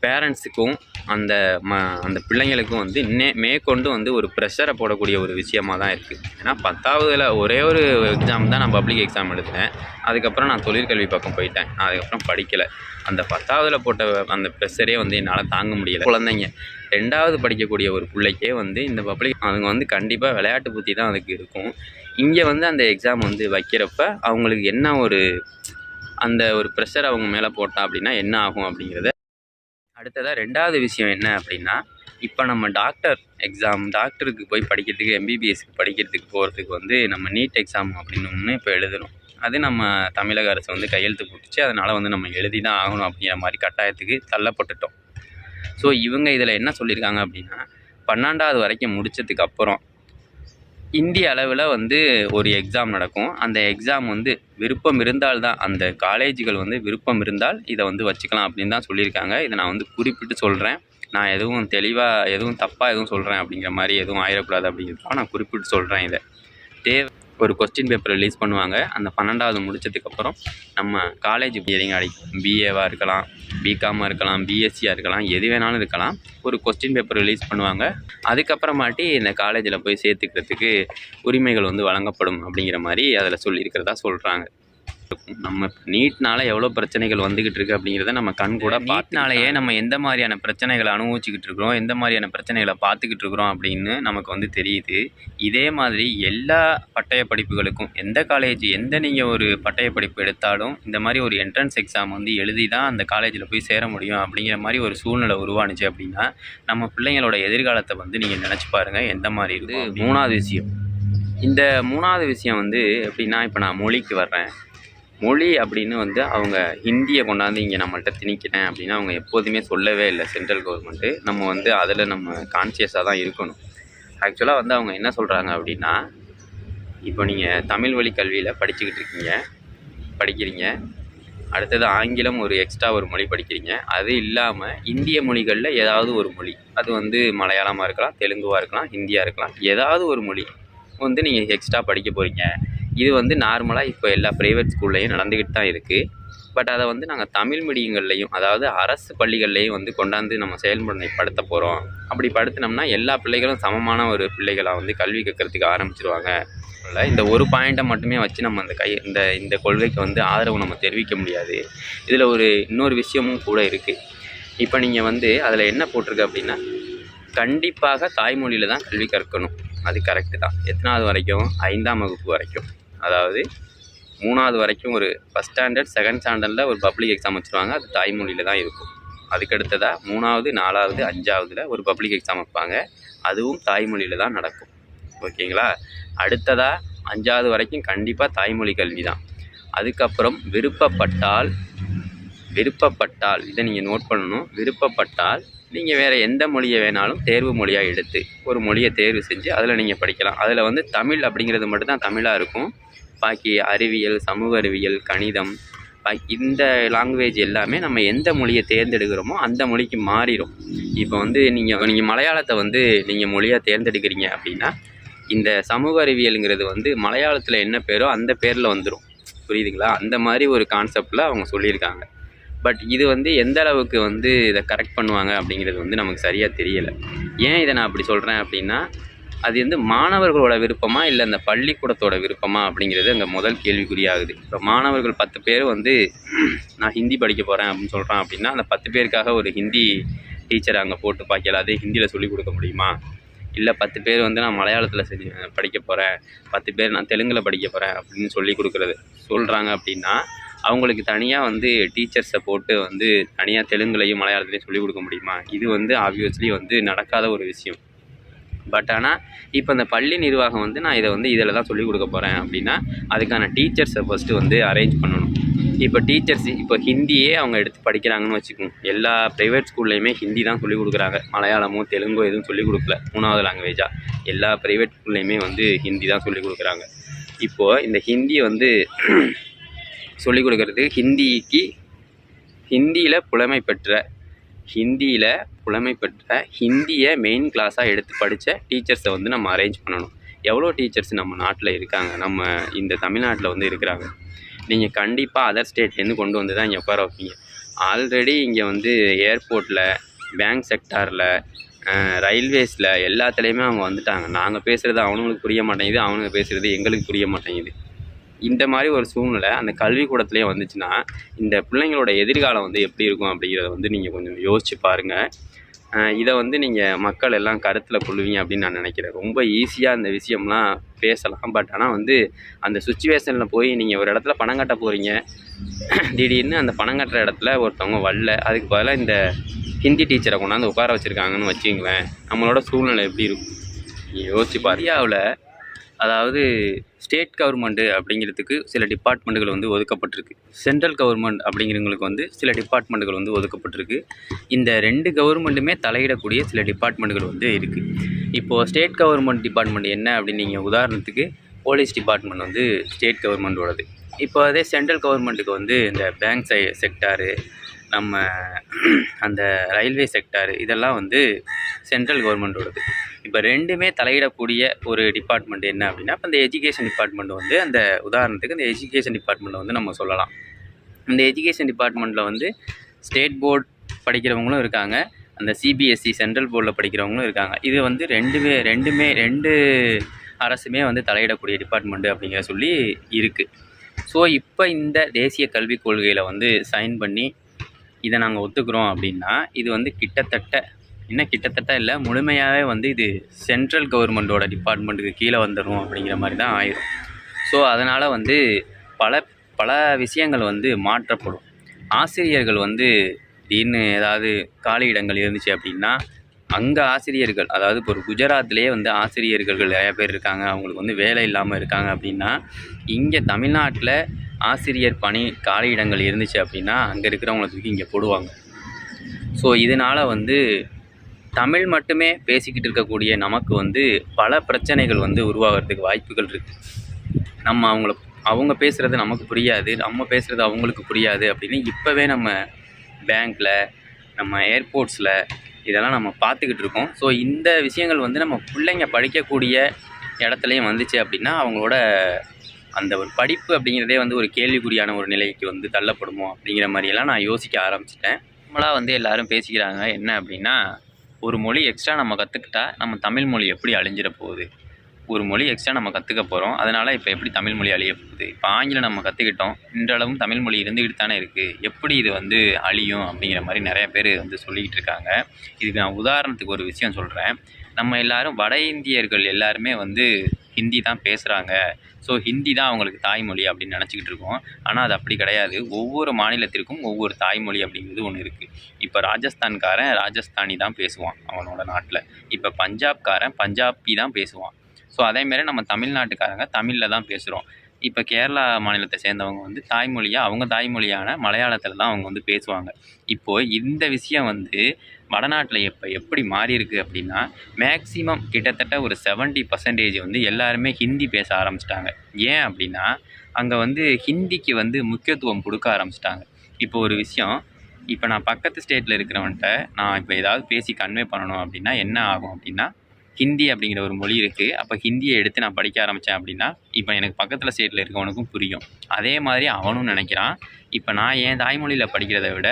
பேரண்ட்ஸுக்கும் அந்த ம அந்த பிள்ளைங்களுக்கும் வந்து நே மேற்கொண்டு வந்து ஒரு ப்ரெஷரை போடக்கூடிய ஒரு விஷயமா தான் இருக்குது ஏன்னா பத்தாவதில் ஒரே ஒரு எக்ஸாம் தான் நான் பப்ளிக் எக்ஸாம் எடுத்தேன் அதுக்கப்புறம் நான் தொழிற்கல்வி பக்கம் போயிட்டேன். நான் அதுக்கப்புறம் படிக்கலை. அந்த பத்தாவதில் போட்ட அந்த ப்ரெஷரே வந்து என்னால் தாங்க முடியல. குழந்தைங்க ரெண்டாவது படிக்கக்கூடிய ஒரு பிள்ளைக்கே வந்து இந்த பப்ளிக் அவங்க வந்து கண்டிப்பாக விளையாட்டு புத்தி தான் அதுக்கு இருக்கும். இங்கே வந்து அந்த எக்ஸாம் வந்து வைக்கிறப்ப அவங்களுக்கு என்ன ஒரு அந்த ஒரு ப்ரெஷர் அவங்க மேலே போட்டா அப்படின்னா என்ன ஆகும் அப்படிங்கிறத. அடுத்ததாக ரெண்டாவது விஷயம் என்ன அப்படின்னா இப்போ நம்ம டாக்டர் எக்ஸாம் டாக்டருக்கு போய் படிக்கிறதுக்கு எம்பிபிஎஸ்க்கு படிக்கிறதுக்கு போகிறதுக்கு வந்து நம்ம நீட் எக்ஸாம் அப்படின்னு ஒன்று இப்போ எழுதணும். அது நம்ம தமிழக அரசு வந்து கையெழுத்து போட்டுச்சு. அதனால் வந்து நம்ம எழுதி தான் ஆகணும் அப்படிங்கிற மாதிரி கட்டாயத்துக்கு தள்ளப்பட்டுட்டோம். ஸோ இவங்க இதில் என்ன சொல்லியிருக்காங்க அப்படின்னா பன்னெண்டாவது வரைக்கும் முடித்ததுக்கப்புறம் இந்திய அளவில் வந்து ஒரு எக்ஸாம் நடக்கும். அந்த எக்ஸாம் வந்து விருப்பம் இருந்தால் தான் அந்த காலேஜுகள் வந்து விருப்பம் இருந்தால் இதை வந்து வச்சுக்கலாம் அப்படின்னு தான் சொல்லியிருக்காங்க. இதை நான் வந்து குறிப்பிட்டு சொல்கிறேன் நான் எதுவும் தெளிவாக எதுவும் தப்பாக எதுவும் சொல்கிறேன் அப்படிங்கிற மாதிரி எதுவும் ஆயிடக்கூடாது அப்படிங்கிறதுக்காக நான் குறிப்பிட்டு சொல்கிறேன் இதை. தேவை ஒரு கொஸ்டின் பேப்பர் ரிலீஸ் பண்ணுவாங்க. அந்த பன்னெண்டாவது முடிச்சதுக்கப்புறம் நம்ம காலேஜ் இயரிங் அடிக்கலாம். பிஏவாக இருக்கலாம் பிகாமாக இருக்கலாம் பிஎஸ்சியாக இருக்கலாம் எது வேணாலும் இருக்கலாம். ஒரு கொஸ்டின் பேப்பர் ரிலீஸ் பண்ணுவாங்க. அதுக்கப்புறமாட்டி இந்த காலேஜில் போய் சேர்த்துக்கிறதுக்கு உரிமைகள் வந்து வழங்கப்படும் அப்படிங்கிற மாதிரி அதில் சொல்லியிருக்கிறதா சொல்கிறாங்க நம்ம நீட்னால எவ்வளோ பிரச்சனைகள் வந்துக்கிட்டு இருக்கு அப்படிங்கிறத நம்ம கண் கூட நீட்னாலேயே நம்ம எந்த மாதிரியான பிரச்சனைகளை அனுபவிச்சுக்கிட்டு இருக்கிறோம் எந்த மாதிரியான பிரச்சனைகளை பார்த்துக்கிட்டு இருக்கிறோம் அப்படின்னு நமக்கு வந்து தெரியுது. இதே மாதிரி எல்லா பட்டய படிப்புகளுக்கும் எந்த காலேஜ் எந்த நீங்கள் ஒரு பட்டய படிப்பு எடுத்தாலும் இந்த மாதிரி ஒரு என்ட்ரன்ஸ் எக்ஸாம் வந்து எழுதி தான் அந்த காலேஜில் போய் சேர முடியும் அப்படிங்கிற மாதிரி ஒரு சூழ்நிலை உருவானுச்சு அப்படின்னா நம்ம பிள்ளைங்களோட எதிர்காலத்தை வந்து நீங்கள் நினச்சி பாருங்கள் எந்த மாதிரி இருக்குது மூணாவது விஷயம். இந்த மூணாவது விஷயம் வந்து எப்படின்னா இப்போ நான் மொழிக்கு வர்றேன். மொழி அப்படின்னு வந்து அவங்க ஹிந்தியை கொண்டாந்து இங்கே நம்மள்கிட்ட திணிக்கிறேன் அப்படின்னு அவங்க எப்போதுமே சொல்லவே இல்லை சென்ட்ரல் கவர்மெண்ட்டு நம்ம வந்து அதில் நம்ம கான்சியஸாக தான் இருக்கணும். ஆக்சுவலாக வந்து அவங்க என்ன சொல்கிறாங்க அப்படின்னா இப்போ நீங்கள் தமிழ் வழி கல்வியில் படிச்சுக்கிட்டு இருக்கீங்க படிக்கிறீங்க. அடுத்தது ஆங்கிலம் ஒரு எக்ஸ்ட்ரா ஒரு மொழி படிக்கிறீங்க. அது இல்லாமல் இந்திய மொழிகளில் ஏதாவது ஒரு மொழி. அது வந்து மலையாளமாக இருக்கலாம் தெலுங்குவாக இருக்கலாம் ஹிந்தியாக இருக்கலாம். ஏதாவது ஒரு மொழி வந்து நீங்கள் எக்ஸ்ட்ரா படிக்க போகிறீங்க இது வந்து நார்மலாக இப்போ எல்லா ப்ரைவேட் ஸ்கூல்லையும் நடந்துக்கிட்டு தான் இருக்குது பட் அதை வந்து நாங்கள் தமிழ் மீடியங்கள்லையும் அதாவது அரசு பள்ளிகள்லையும் வந்து கொண்டாந்து நம்ம செயல்முறைப்படுத்த போகிறோம் அப்படி படுத்தினோம்னா எல்லா பிள்ளைகளும் சமமான ஒரு பிள்ளைகளாக வந்து கல்வி கற்கிறதுக்கு ஆரம்பிச்சிருவாங்க. இந்த ஒரு பாயிண்ட்டை மட்டுமே வச்சு நம்ம அந்த கை இந்த இந்த கொள்கைக்கு வந்து ஆதரவு நம்ம தெரிவிக்க முடியாது. இதில் ஒரு இன்னொரு விஷயமும் கூட இருக்குது இப்போ நீங்கள் வந்து அதில் என்ன போட்டிருக்கு அப்படின்னா கண்டிப்பாக தாய்மொழியில் தான் கல்வி கற்கணும். அது கரெக்டு தான். எத்தனாவது வரைக்கும்? ஐந்தாம் வகுப்பு வரைக்கும். அதாவது மூணாவது வரைக்கும் ஒரு ஃபஸ்ட் ஸ்டாண்டர்ட் செகண்ட் ஸ்டாண்டர்டில் ஒரு பப்ளிக் எக்ஸாம் வச்சுருவாங்க. அது தாய்மொழியில் தான் இருக்கும். அதுக்கடுத்ததாக மூணாவது நாலாவது அஞ்சாவதுல ஒரு பப்ளிக் எக்ஸாம் வைப்பாங்க. அதுவும் தாய்மொழியில் தான் நடக்கும். ஓகேங்களா? அடுத்ததாக அஞ்சாவது வரைக்கும் கண்டிப்பாக தாய்மொழி கல்வி தான். அதுக்கப்புறம் விருப்பப்பட்டால் விருப்பப்பட்டால் இதை நீங்கள் நோட் பண்ணணும். விருப்பப்பட்டால் நீங்கள் வேறு எந்த மொழியை வேணாலும் தேர்வு மொழியாக எடுத்து ஒரு மொழியை தேர்வு செஞ்சு அதில் நீங்கள் படிக்கலாம். அதில் வந்து தமிழ் அப்படிங்கிறது மட்டும்தான் தமிழாக இருக்கும். பாக்கி அறிவியல் சமூக அறிவியல் கணிதம் பாக்கி இந்த லாங்குவேஜ் எல்லாமே நம்ம எந்த மொழியை தேர்ந்தெடுக்கிறோமோ அந்த மொழிக்கு மாறிடும் இப்போ வந்து நீங்கள் நீங்கள் மலையாளத்தை வந்து நீங்கள் மொழியாக தேர்ந்தெடுக்கிறீங்க அப்படின்னா இந்த சமூக அறிவியலுங்கிறது வந்து மலையாளத்தில் என்ன பேரோ அந்த பேரில் வந்துடும் புரியுதுங்களா? அந்த மாதிரி ஒரு கான்செப்டில் அவங்க சொல்லியிருக்காங்க. பட் இது வந்து எந்த அளவுக்கு வந்து இதை கரெக்ட் பண்ணுவாங்க அப்படிங்கிறது வந்து நமக்கு சரியாக தெரியலை. ஏன் இதை நான் அப்படி சொல்கிறேன் அப்படின்னா அது வந்து மாணவர்களோட விருப்பமா இல்லை அந்த பள்ளிக்கூடத்தோட விருப்பமா அப்படிங்கிறது அங்கே முதல் கேள்விக்குறியாகுது. இப்போ மாணவர்கள் பத்து பேர் வந்து நான் ஹிந்தி படிக்க போகிறேன் அப்படின்னு சொல்கிறான் அப்படின்னா அந்த பத்து பேருக்காக ஒரு ஹிந்தி டீச்சரை அங்கே போட்டு பார்க்கல அதே ஹிந்தியில் சொல்லிக் கொடுக்க முடியுமா? இல்லை பத்து பேர் வந்து நான் மலையாளத்தில் செஞ்சு படிக்க போகிறேன் பத்து பேர் நான் தெலுங்கில் படிக்க போகிறேன் அப்படின்னு சொல்லி கொடுக்குறது. சொல்கிறாங்க அப்படின்னா அவங்களுக்கு தனியாக வந்து டீச்சர்ஸை போட்டு வந்து தனியாக தெலுங்குலையும் மலையாளத்துலேயும் சொல்லிக் கொடுக்க முடியுமா? இது வந்து ஆப்வியஸ்லி வந்து நடக்காத ஒரு விஷயம். பட் ஆனால் இப்போ இந்த பள்ளி நிர்வாகம் வந்து நான் இதை வந்து இதில் தான் சொல்லிக் கொடுக்க போகிறேன் அப்படின்னா அதுக்கான டீச்சர்ஸை ஃபஸ்ட்டு வந்து அரேஞ்ச் பண்ணணும். இப்போ டீச்சர்ஸ் இப்போ ஹிந்தியே அவங்க எடுத்து படிக்கிறாங்கன்னு வச்சுக்கோங்க. எல்லா ப்ரைவேட் ஸ்கூல்லையுமே ஹிந்தி தான் சொல்லிக் கொடுக்குறாங்க. மலையாளமோ தெலுங்கோ எதுவும் சொல்லிக் கொடுக்கல. மூணாவது லாங்குவேஜாக எல்லா ப்ரைவேட் ஸ்கூல்லையுமே வந்து ஹிந்தி தான் சொல்லிக் கொடுக்குறாங்க. இப்போது இந்த ஹிந்தி வந்து சொல்லிக் கொடுக்கறது ஹிந்திக்கு ஹிந்தியில் புலமை பெற்ற ஹிந்தியில் புலமை பெற்ற ஹிந்தியை மெயின் கிளாஸாக எடுத்து படித்த டீச்சர்ஸை வந்து நம்ம அரேஞ்ச் பண்ணணும். எவ்வளோ டீச்சர்ஸ் நம்ம நாட்டில் இருக்காங்க? நம்ம இந்த தமிழ்நாட்டில் வந்து இருக்கிறாங்க. நீங்கள் கண்டிப்பாக அதர் ஸ்டேட்லேருந்து கொண்டு வந்து தான் இங்கே உட்கார வைப்பீங்க. ஆல்ரெடி இங்கே வந்து ஏர்போர்ட்டில் பேங்க் செக்டாரில் ரயில்வேஸில் எல்லாத்துலேயுமே அவங்க வந்துட்டாங்க. நாங்கள் பேசுகிறது அவனுங்களுக்கு புரிய மாட்டேங்குது அவனுங்க பேசுகிறது எங்களுக்கு புரிய மாட்டேங்குது. இந்த மாதிரி ஒரு சூழ்நிலை அந்த கல்விக்கூடத்துலேயே வந்துச்சுன்னா இந்த பிள்ளைங்களோட எதிர்காலம் வந்து எப்படி இருக்கும் அப்படிங்கிறத வந்து நீங்கள் கொஞ்சம் யோசிச்சு பாருங்கள் இதை வந்து நீங்கள் மக்கள் எல்லாம் கருத்தில் கொள்வீங்க அப்படின்னு நான் நினைக்கிறேன். ரொம்ப ஈஸியாக அந்த விஷயம்லாம் பேசலாம். பட் ஆனால் வந்து அந்த சுச்சுவேஷனில் போய் நீங்கள் ஒரு இடத்துல பணம் கட்ட போகிறீங்க திடீர்னு அந்த பணம் கட்டுற இடத்துல ஒருத்தவங்க வரல. அதுக்கு பதிலாக இந்த ஹிந்தி டீச்சரை கொண்டாந்து உட்கார வச்சுருக்காங்கன்னு வச்சுங்களேன் நம்மளோட சூழ்நிலை எப்படி இருக்கும்? யோசிச்சு பாரியாவில் அதாவது ஸ்டேட் கவர்மெண்ட்டு அப்படிங்கிறதுக்கு சில டிபார்ட்மெண்ட்டுகள் வந்து ஒதுக்கப்பட்டிருக்கு. சென்ட்ரல் கவர்மெண்ட் அப்படிங்கிறவங்களுக்கு வந்து சில டிபார்ட்மெண்ட்டுகள் வந்து ஒதுக்கப்பட்டிருக்கு. இந்த ரெண்டு கவர்மெண்ட்டுமே தலையிடக்கூடிய சில டிபார்ட்மெண்ட்டுகள் வந்து இருக்குது இப்போது ஸ்டேட் கவர்மெண்ட் டிபார்ட்மெண்ட் என்ன அப்படின்னு நீங்கள் உதாரணத்துக்கு போலீஸ் டிபார்ட்மெண்ட் வந்து ஸ்டேட் கவர்மெண்ட்டோடது. இப்போ அதே சென்ட்ரல் கவர்மெண்ட்டுக்கு வந்து இந்த பேங்க் செக்டாரு நம்ம அந்த ரயில்வே செக்டார் இதெல்லாம் வந்து சென்ட்ரல் கவர்மெண்ட்டோடது இப்போ ரெண்டுமே தலையிடக்கூடிய ஒரு டிபார்ட்மெண்ட் என்ன அப்படின்னா இப்போ இந்த எஜுகேஷன் டிபார்ட்மெண்ட் வந்து அந்த உதாரணத்துக்கு இந்த எஜுகேஷன் டிபார்ட்மெண்ட்டை வந்து நம்ம சொல்லலாம். இந்த எஜுகேஷன் டிபார்ட்மெண்ட்டில் வந்து ஸ்டேட் போர்ட் படிக்கிறவங்களும் இருக்காங்க. அந்த சிபிஎஸ்சி சென்ட்ரல் போர்டில் படிக்கிறவங்களும் இருக்காங்க. இது வந்து ரெண்டுமே ரெண்டுமே ரெண்டு அரசுமே வந்து தலையிடக்கூடிய டிபார்ட்மெண்ட்டு அப்படிங்கிற சொல்லி இருக்குது ஸோ இப்போ இந்த தேசிய கல்விக் கொள்கையில் வந்து சைன் பண்ணி இதை நாங்கள் ஒத்துக்கிறோம் அப்படின்னா இது வந்து கிட்டத்தட்ட இன்னும் கிட்டத்தட்ட இல்லை முழுமையாகவே வந்து இது சென்ட்ரல் கவர்மெண்ட்டோட டிபார்ட்மெண்ட்டுக்கு கீழே வந்துடும் அப்படிங்கிற மாதிரி தான் ஆயிரும். ஸோ அதனால் வந்து பல பல விஷயங்கள் வந்து மாற்றப்படும். ஆசிரியர்கள் வந்து திடீர்னு ஏதாவது காலி இடங்கள் இருந்துச்சு அப்படின்னா அங்கே ஆசிரியர்கள் அதாவது இப்போ ஒரு குஜராத்லேயே வந்து ஆசிரியர்கள் நிறைய பேர் இருக்காங்க அவங்களுக்கு வந்து வேலை இல்லாமல் இருக்காங்க அப்படின்னா இங்கே தமிழ்நாட்டில் ஆசிரியர் பணி காலி இடங்கள் இருந்துச்சு அப்படின்னா அங்கே இருக்கிறவங்கள தூக்கி இங்கே போடுவாங்க. ஸோ இதனால் வந்து தமிழ் மட்டுமே பேசிக்கிட்டு இருக்கக்கூடிய நமக்கு வந்து பல பிரச்சனைகள் வந்து உருவாகிறதுக்கு வாய்ப்புகள் இருக்குது நம்ம அவங்கள அவங்க பேசுகிறது நமக்கு புரியாது நம்ம பேசுகிறது அவங்களுக்கு புரியாது அப்படின்னு இப்போவே நம்ம பேங்க்கில் நம்ம ஏர்போர்ட்ஸில் இதெல்லாம் நம்ம பார்த்துக்கிட்டு இருக்கோம். ஸோ இந்த விஷயங்கள் வந்து நம்ம பிள்ளைங்க படிக்கக்கூடிய இடத்துலையும் வந்துச்சு அப்படின்னா அவங்களோட அந்த ஒரு படிப்பு அப்படிங்கிறதே வந்து ஒரு கேள்விக்குறியான ஒரு நிலைக்கு வந்து தள்ளப்படுமோ அப்படிங்கிற மாதிரியெல்லாம் நான் யோசிக்க ஆரம்பிச்சிட்டேன். நம்மளாக வந்து எல்லாரும் பேசிக்கிறாங்க. என்ன அப்படின்னா ஒரு மொழி எக்ஸ்ட்ரா நம்ம கற்றுக்கிட்டா நம்ம தமிழ் மொழி எப்படி அழிஞ்சிட போகுது? ஒரு மொழி எக்ஸ்ட்ரா நம்ம கற்றுக்க போகிறோம் அதனால் இப்போ எப்படி தமிழ் மொழி அழிய போகுது? இப்போ ஆங்கிலம் நம்ம கற்றுக்கிட்டோம் இன்றளவும் தமிழ் மொழி இருந்துக்கிட்டு தானே இருக்குது எப்படி இது வந்து அழியும் அப்படிங்கிற மாதிரி நிறைய பேர் வந்து சொல்லிக்கிட்டு இருக்காங்க. இதுக்கு நான் உதாரணத்துக்கு ஒரு விஷயம் சொல்கிறேன் நம்ம எல்லாரும் வட இந்தியர்கள் எல்லாருமே வந்து ஹிந்தி தான் பேசுகிறாங்க ஸோ ஹிந்தி தான் அவங்களுக்கு தாய்மொழி அப்படின்னு நினச்சிக்கிட்டு இருக்கோம். ஆனால் அது அப்படி கிடையாது. ஒவ்வொரு மாநிலத்திற்கும் ஒவ்வொரு தாய்மொழி அப்படிங்கிறது ஒன்று இருக்குது இப்போ ராஜஸ்தான்காரன் ராஜஸ்தானி தான் பேசுவான் அவனோட நாட்டில். இப்போ பஞ்சாப்காரன் பஞ்சாபி தான் பேசுவான். ஸோ அதேமாரி நம்ம தமிழ்நாட்டுக்காரங்க தமிழில் தான் பேசுகிறோம் இப்போ கேரளா மாநிலத்தை சேர்ந்தவங்க வந்து தாய்மொழியாக அவங்க தாய்மொழியான மலையாளத்தில் தான் அவங்க வந்து பேசுவாங்க. இப்போது இந்த விஷயம் வந்து வடநாட்டில் இப்போ எப்படி மாறியிருக்கு அப்படின்னா மேக்ஸிமம் கிட்டத்தட்ட ஒரு 70% பர்சன்டேஜ் வந்து எல்லாருமே ஹிந்தி பேச ஆரம்பிச்சிட்டாங்க. ஏன் அப்படின்னா அங்கே வந்து ஹிந்திக்கு வந்து முக்கியத்துவம் கொடுக்க ஆரம்பிச்சிட்டாங்க. இப்போ ஒரு விஷயம் இப்போ நான் பக்கத்து ஸ்டேட்டில் இருக்கிறவன்ட்ட நான் இப்போ ஏதாவது பேசி கன்வே பண்ணணும் அப்படின்னா என்ன ஆகும் அப்படின்னா ஹிந்தி அப்படிங்கிற ஒரு மொழி இருக்குது அப்போ ஹிந்தியை எடுத்து நான் படிக்க ஆரம்பித்தேன் அப்படின்னா இப்போ எனக்கு பக்கத்தில் ஸ்டேட்டில் இருக்கவனுக்கும் புரியும். அதே மாதிரி அவனும் நினைக்கிறான் இப்போ நான் என் தாய்மொழியில் படிக்கிறத விட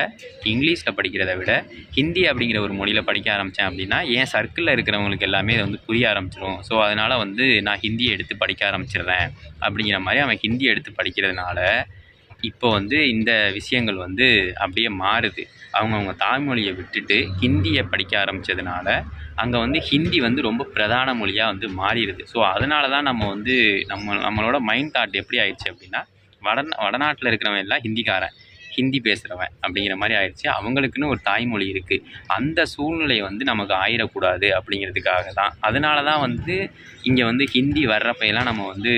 இங்கிலீஷில் படிக்கிறத விட ஹிந்தி அப்படிங்கிற ஒரு மொழியில் படிக்க ஆரம்பித்தேன் அப்படின்னா என் சர்க்கிளில் இருக்கிறவங்களுக்கு எல்லாமே இது வந்து புரிய ஆரம்பிச்சிடும் ஸோ அதனால் வந்து நான் ஹிந்தியை எடுத்து படிக்க ஆரம்பிச்சிடுறேன். அப்படிங்கிற மாதிரி அவன் ஹிந்தி எடுத்து படிக்கிறதுனால இப்போ வந்து இந்த விஷயங்கள் வந்து அப்படியே மாறுது. அவங்கவுங்க தாய்மொழியை விட்டுட்டு ஹிந்தியை படிக்க ஆரம்பித்ததுனால அங்கே வந்து ஹிந்தி வந்து ரொம்ப பிரதான மொழியாக வந்து மாறிடுது. ஸோ அதனால தான் நம்ம வந்து நம்ம நம்மளோட மைண்ட் தாட் எப்படி ஆயிடுச்சு அப்படின்னா வட வடநாட்டில் இருக்கிறவன் எல்லாம் ஹிந்திக்காரன். ஹிந்தி பேசுகிறவன் அப்படிங்கிற மாதிரி ஆயிடுச்சு. அவங்களுக்குன்னு ஒரு தாய்மொழி இருக்குது அந்த சூழ்நிலை வந்து நமக்கு ஆயிடக்கூடாது அப்படிங்கிறதுக்காக தான். அதனால தான் வந்து இங்கே வந்து ஹிந்தி வர்றப்பையெல்லாம் நம்ம வந்து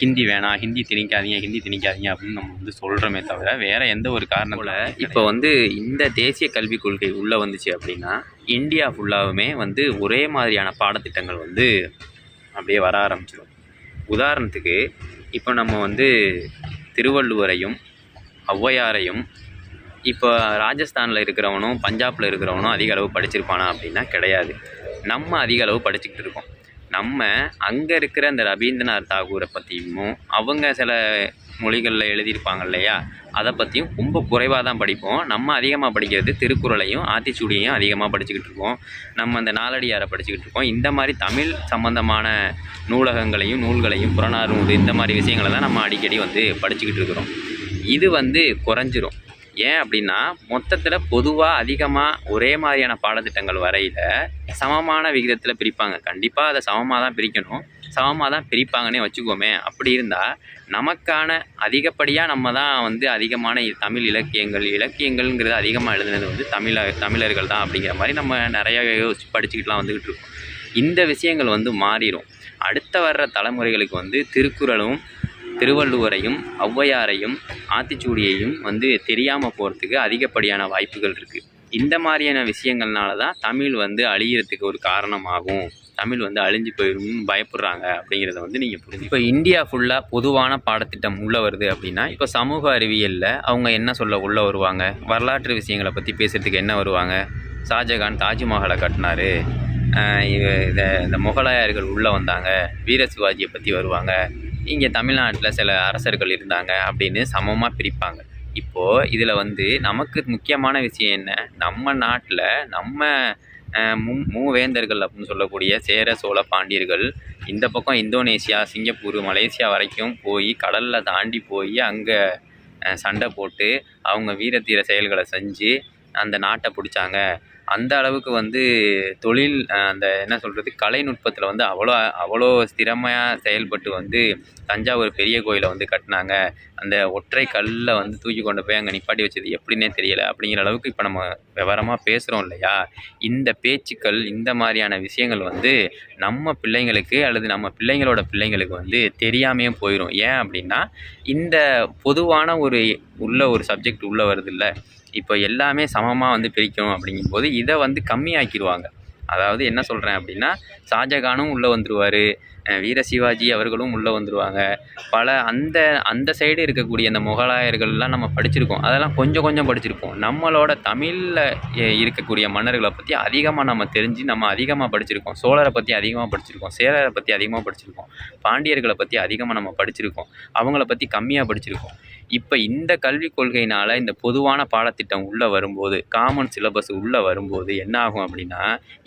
ஹிந்தி வேணாம் ஹிந்தி திணிக்காதீங்க ஹிந்தி திணிக்காதீங்க அப்படின்னு நம்ம வந்து சொல்கிறோமே தவிர வேறு எந்த ஒரு காரணம் இப்போ வந்து இந்த தேசிய கல்விக் கொள்கை உள்ளே வந்துச்சு அப்படின்னா இந்தியா ஃபுல்லாகவுமே வந்து ஒரே மாதிரியான பாடத்திட்டங்கள் வந்து அப்படியே வர ஆரம்பிச்சிடும். உதாரணத்துக்கு இப்போ நம்ம வந்து திருவள்ளுவரையும் ஔவையாரையும் இப்போ ராஜஸ்தானில் இருக்கிறவனும் பஞ்சாபில் இருக்கிறவனும் அதிக அளவு படிச்சிருப்பானா அப்படின்னா கிடையாது. நம்ம அதிக அளவு படிச்சுக்கிட்டு இருக்கோம். நம்ம அங்கே இருக்கிற அந்த ரவீந்திரநாத் தாகூரை பற்றியும் அவங்க சில மொழிகளில் எழுதியிருப்பாங்க இல்லையா? அதை பற்றியும் ரொம்ப குறைவாக தான் படிப்போம். நம்ம அதிகமாக படிக்கிறது திருக்குறளையும் ஆத்திச்சூடியையும் அதிகமாக படிச்சுக்கிட்டு இருக்கோம். நம்ம அந்த நாலடியாரை படிச்சுக்கிட்டு இருக்கோம். இந்த மாதிரி தமிழ் சம்பந்தமான நூலகங்களையும் நூல்களையும் புறநானூறு இந்த மாதிரி விஷயங்களை தான் நம்ம அடிக்கடி வந்து படிச்சுக்கிட்டு இருக்கிறோம். இது வந்து குறைஞ்சிரும். ஏன் அப்படின்னா மொத்தத்தில் பொதுவாக அதிகமாக ஒரே மாதிரியான பாடத்திட்டங்கள் வரையில் சமமான விகிதத்தில் பிரிப்பாங்க. கண்டிப்பாக அதை சமமாக தான் பிரிக்கணும். சமமாக தான் பிரிப்பாங்கன்னே வச்சுக்கோமே. அப்படி இருந்தால் நமக்கான அதிகப்படியாக நம்ம தான் வந்து அதிகமான தமிழ் இலக்கியங்கள் இலக்கியங்கள்ங்கிறது அதிகமாக எழுதுனது வந்து தமிழ தமிழர்கள் தான் அப்படிங்கிற மாதிரி நம்ம நிறையா யோசிச்சு படிச்சுக்கிட்டுலாம் வந்துக்கிட்டு இருக்கோம். இந்த விஷயங்கள் வந்து மாறிடும் அடுத்த வர்ற தலைமுறைகளுக்கு வந்து திருக்குறளும் திருவள்ளுவரையும் ஔவையாரையும் ஆத்திச்சூடியையும் வந்து தெரியாமல் போகிறதுக்கு அதிகப்படியான வாய்ப்புகள் இருக்குது இந்த மாதிரியான விஷயங்கள்னால தான் தமிழ் வந்து அழியிறதுக்கு ஒரு காரணமாகும். தமிழ் வந்து அழிஞ்சு போயிடும்னு பயப்படுறாங்க அப்படிங்கிறத வந்து நீங்கள் புரிஞ்சு இப்போ இந்தியா ஃபுல்லாக பொதுவான பாடத்திட்டம் உள்ளே வருது அப்படின்னா இப்போ சமூக அறிவியலில் அவங்க என்ன சொல்ல உள்ளே வருவாங்க? வரலாற்று விஷயங்களை பற்றி பேசுகிறதுக்கு என்ன வருவாங்க? ஷாஜகான் தாஜ்மஹாலை கட்டினாரு. இவ- இந்த முகலாயர்கள் உள்ளே வந்தாங்க. வீர சிவாஜியை பற்றி வருவாங்க. இங்கே தமிழ்நாட்டில் சில அரசர்கள் இருந்தாங்க அப்படின்னு சமமாக பிரிப்பாங்க. இப்போது இதில் வந்து நமக்கு முக்கியமான விஷயம் என்ன? நம்ம நாட்டில் நம்ம மூ மு மூவேந்தர்கள் அப்படின்னு சொல்லக்கூடிய சேர சோழ பாண்டியர்கள் இந்த பக்கம் இந்தோனேஷியா சிங்கப்பூர் மலேசியா வரைக்கும் போய் கடலில் தாண்டி போய் அங்கே சண்டை போட்டு அவங்க வீரத்தீர செயல்களை செஞ்சு அந்த நாட்டை பிடிச்சாங்க. அந்த அளவுக்கு வந்து தொழில் அந்த என்ன சொல்கிறது கலைநுட்பத்தில் வந்து அவ்வளோ அவ்வளோ ஸ்திரமையாக செயல்பட்டு வந்து தஞ்சாவூர் பெரிய கோயிலை வந்து கட்டினாங்க. அந்த ஒற்றை கல்லில் வந்து தூக்கி கொண்டு போய் அங்கே நிப்பாட்டி வச்சது எப்படின்னே தெரியலை. அப்படிங்கிற அளவுக்கு இப்போ நம்ம விவரமாக பேசுகிறோம் இல்லையா? இந்த பேச்சுக்கள் இந்த மாதிரியான விஷயங்கள் வந்து நம்ம பிள்ளைங்களுக்கு அல்லது நம்ம பிள்ளைங்களோட பிள்ளைங்களுக்கு வந்து தெரியாமையே போயிடும் ஏன் அப்படின்னா இந்த பொதுவான ஒரு உள்ள ஒரு சப்ஜெக்ட் உள்ளே வருது இல்லை. இப்போ எல்லாமே சமமாக வந்து பிரிக்கணும் அப்படிங்கும்போது இதை வந்து கம்மியாக்கிடுவாங்க. அதாவது என்ன சொல்கிறேன் அப்படின்னா ஷாஜகானும் உள்ளே வந்துடுவார் வீர சிவாஜி அவர்களும் உள்ளே வந்துடுவாங்க பல அந்த அந்த சைடு இருக்கக்கூடிய அந்த முகலாயர்கள்லாம் நம்ம படிச்சிருக்கோம். அதெல்லாம் கொஞ்சம் கொஞ்சம் படிச்சிருப்போம். நம்மளோட தமிழில் இருக்கக்கூடிய மன்னர்களை பற்றி அதிகமாக நம்ம தெரிஞ்சு நம்ம அதிகமாக படிச்சிருக்கோம். சோழரை பற்றி அதிகமாக படிச்சிருக்கோம். சேரரை பற்றி அதிகமாக படிச்சிருக்கோம். பாண்டியர்களை பற்றி அதிகமாக நம்ம படிச்சிருக்கோம். அவங்கள பற்றி கம்மியாக படிச்சிருக்கோம். இப்போ இந்த கல்விக் கொள்கையினால் இந்த பொதுவான பாடத்திட்டம் உள்ளே வரும்போது காமன் சிலபஸ் உள்ளே வரும்போது என்ன ஆகும் அப்படின்னா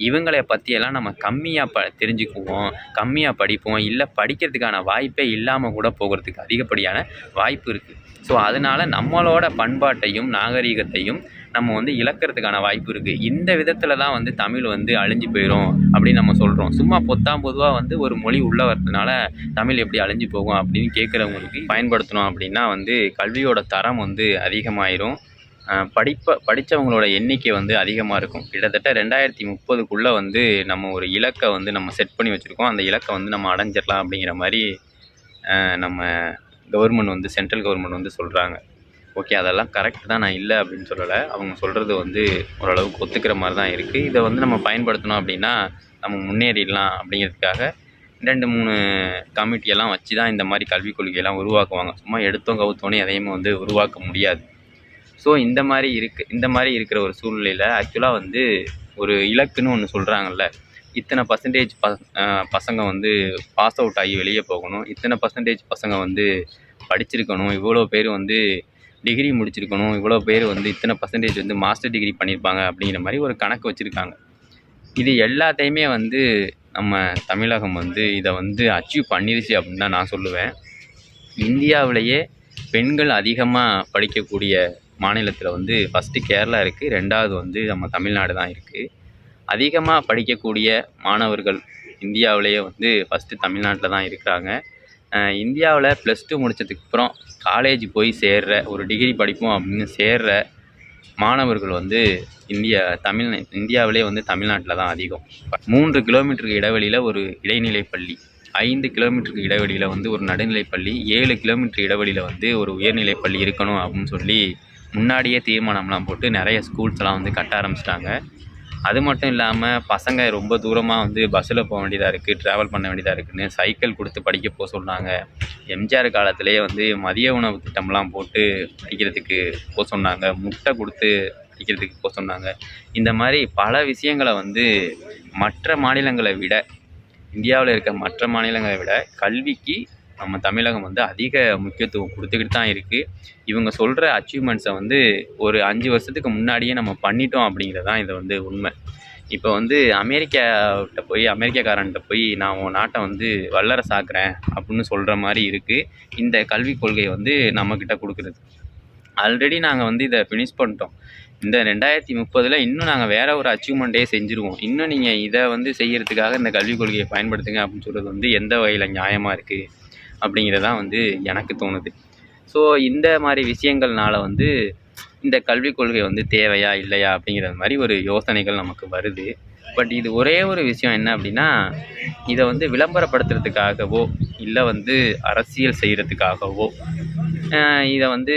இவங்களை பற்றியெல்லாம் நம்ம கம்மியாக ப தெரிஞ்சுக்குவோம். கம்மியாக படிப்போம் இல்லை படிக்கிறதுக்கான வாய்ப்பே இல்லாமல் கூட போகிறதுக்கு அதிகப்படியான வாய்ப்பு இருக்குது ஸோ அதனால் நம்மளோட பண்பாட்டையும் நாகரிகத்தையும் நம்ம வந்து இழக்கிறதுக்கான வாய்ப்பு இருக்குது இந்த விதத்தில் தான் வந்து தமிழ் வந்து அழிஞ்சு போயிடும் அப்படின்னு நம்ம சொல்கிறோம் சும்மா பொத்தாம் பொதுவாக வந்து ஒரு மொழி உள்ளே வரதுனால தமிழ் எப்படி அழிஞ்சு போகும் அப்படின்னு கேட்குறவங்களுக்கு பயன்படுத்தணும் அப்படின்னா வந்து கல்வியோட தரம் வந்து அதிகமாயிரும். படிப்ப படித்தவங்களோட எண்ணிக்கை வந்து அதிகமாக இருக்கும். கிட்டத்தட்ட ரெண்டாயிரத்தி முப்பதுக்குள்ளே வந்து நம்ம ஒரு இலக்கை வந்து நம்ம செட் பண்ணி வச்சுருக்கோம். அந்த இலக்கை வந்து நம்ம அடைஞ்சிடலாம் அப்படிங்கிற மாதிரி நம்ம கவர்மெண்ட் வந்து சென்ட்ரல் கவர்மெண்ட் வந்து சொல்கிறாங்க ஓகே அதெல்லாம் கரெக்ட் தான். நான் இல்லை அப்படின்னு சொல்லலை. அவங்க சொல்கிறது வந்து ஓரளவுக்கு ஒத்துக்கிற மாதிரி தான் இருக்குது இதை வந்து நம்ம பயன்படுத்தணும் அப்படின்னா நம்ம முன்னேறிடலாம் அப்படிங்கிறதுக்காக ரெண்டு மூணு கமிட்டியெல்லாம் வச்சு தான் இந்த மாதிரி கல்விக் கொள்கையெல்லாம் உருவாக்குவாங்க. சும்மா எடுத்தோம் கவுத்தோன்னே எதையுமே வந்து உருவாக்க முடியாது. ஸோ இந்த மாதிரி இருக்கு இந்த மாதிரி இருக்கிற ஒரு சூழ்நிலையில் ஆக்சுவலாக வந்து ஒரு இலக்குன்னு ஒன்று சொல்கிறாங்கல்ல இத்தனை பர்சன்டேஜ் ப பசங்க வந்து பாஸ் அவுட் ஆகி வெளியே போகணும். இத்தனை பர்சன்டேஜ் பசங்க வந்து படிச்சிருக்கணும். இவ்வளோ பேர் வந்து டிகிரி முடிச்சிருக்கணும். இவ்வளோ பேர் வந்து இத்தனை பர்சன்டேஜ் வந்து மாஸ்டர் டிகிரி பண்ணியிருப்பாங்க அப்படிங்கிற மாதிரி ஒரு கணக்கு வச்சுருக்காங்க. இது எல்லாத்தையுமே வந்து நம்ம தமிழகம் வந்து இதை வந்து அச்சீவ் பண்ணிருச்சு அப்படின்னு தான் நான் சொல்லுவேன். இந்தியாவிலேயே பெண்கள் அதிகமாக படிக்கக்கூடிய மாநிலத்தில் வந்து ஃபஸ்ட்டு கேரளா இருக்குது ரெண்டாவது வந்து நம்ம தமிழ்நாடு தான் இருக்குது அதிகமாக படிக்கக்கூடிய மாணவர்கள் இந்தியாவிலேயே வந்து ஃபஸ்ட்டு தமிழ்நாட்டில் தான் இருக்கிறாங்க. இந்தியாவில் ப்ளஸ் டூ முடித்ததுக்கப்புறம் காலேஜ் போய் சேர்ற ஒரு டிகிரி படிப்போம் அப்படின்னு சேர்ற மாணவர்கள் வந்து இந்தியா தமிழ் இந்தியாவிலே வந்து தமிழ்நாட்டில் தான் அதிகம். மூன்று கிலோமீட்டருக்கு இடைவெளியில் ஒரு இடைநிலை பள்ளி ஐந்து கிலோமீட்டருக்கு இடைவெளியில் வந்து ஒரு நடுநிலைப்பள்ளி ஏழு கிலோமீட்டர் இடைவெளியில் வந்து ஒரு உயர்நிலைப்பள்ளி இருக்கணும் அப்படின்னு சொல்லி முன்னாடியே தீர்மானம்லாம் போட்டு நிறைய ஸ்கூல்ஸ்லாம் வந்து கட்ட ஆரம்பிச்சிட்டாங்க. அது மட்டும் இல்லாமல் பசங்க ரொம்ப தூரமாக வந்து பஸ்ஸில் போக வேண்டியதாக இருக்குது ட்ராவல் பண்ண வேண்டியதாக இருக்குதுன்னு சைக்கிள் கொடுத்து படிக்க போக சொன்னாங்க. எம்ஜிஆர் காலத்திலேயே வந்து மதிய உணவு திட்டம்லாம் போட்டு படிக்கிறதுக்கு போக சொன்னாங்க. முட்டை கொடுத்து படிக்கிறதுக்கு போக சொன்னாங்க. இந்த மாதிரி பல விஷயங்களை வந்து மற்ற மாநிலங்களை விட இந்தியாவில் இருக்க மற்ற மாநிலங்களை விட கல்விக்கு நம்ம தமிழகம் வந்து அதிக முக்கியத்துவம் கொடுத்துக்கிட்டு தான் இருக்குது இவங்க சொல்கிற அச்சீவ்மெண்ட்ஸை வந்து ஒரு அஞ்சு வருஷத்துக்கு முன்னாடியே நம்ம பண்ணிட்டோம் அப்படிங்கிறது தான் இது வந்து உண்மை. இப்போ வந்து அமெரிக்காவிட்ட போய் அமெரிக்காக்காரன்ட்ட போய் நான் உன் நாட்டை வந்து வல்லரசாக்குறேன் அப்படின்னு சொல்கிற மாதிரி இருக்குது இந்த கல்விக் கொள்கையை வந்து நம்மக்கிட்ட கொடுக்குறது. ஆல்ரெடி நாங்கள் வந்து இதை ஃபினிஷ் பண்ணிட்டோம். இந்த ரெண்டாயிரத்தி முப்பதில் இன்னும் நாங்கள் வேறு ஒரு அச்சீவ்மெண்ட்டே செஞ்சுருவோம். இன்னும் நீங்கள் இதை வந்து செய்கிறதுக்காக இந்த கல்விக் கொள்கையை பயன்படுத்துங்க அப்படின்னு சொல்கிறது வந்து எந்த வகையில் நியாயமாக இருக்குது அப்படிங்கிறதான் வந்து எனக்கு தோணுது. ஸோ இந்த மாதிரி விஷயங்கள்னால வந்து இந்த கல்விக் கொள்கை வந்து தேவையா இல்லையா அப்படிங்கிற மாதிரி ஒரு யோசனைகள் நமக்கு வருது. பட் இது ஒரே ஒரு விஷயம் என்ன அப்படின்னா இதை வந்து விளம்பரப்படுத்துறதுக்காகவோ இல்லை வந்து அரசியல் செய்கிறதுக்காகவோ இதை வந்து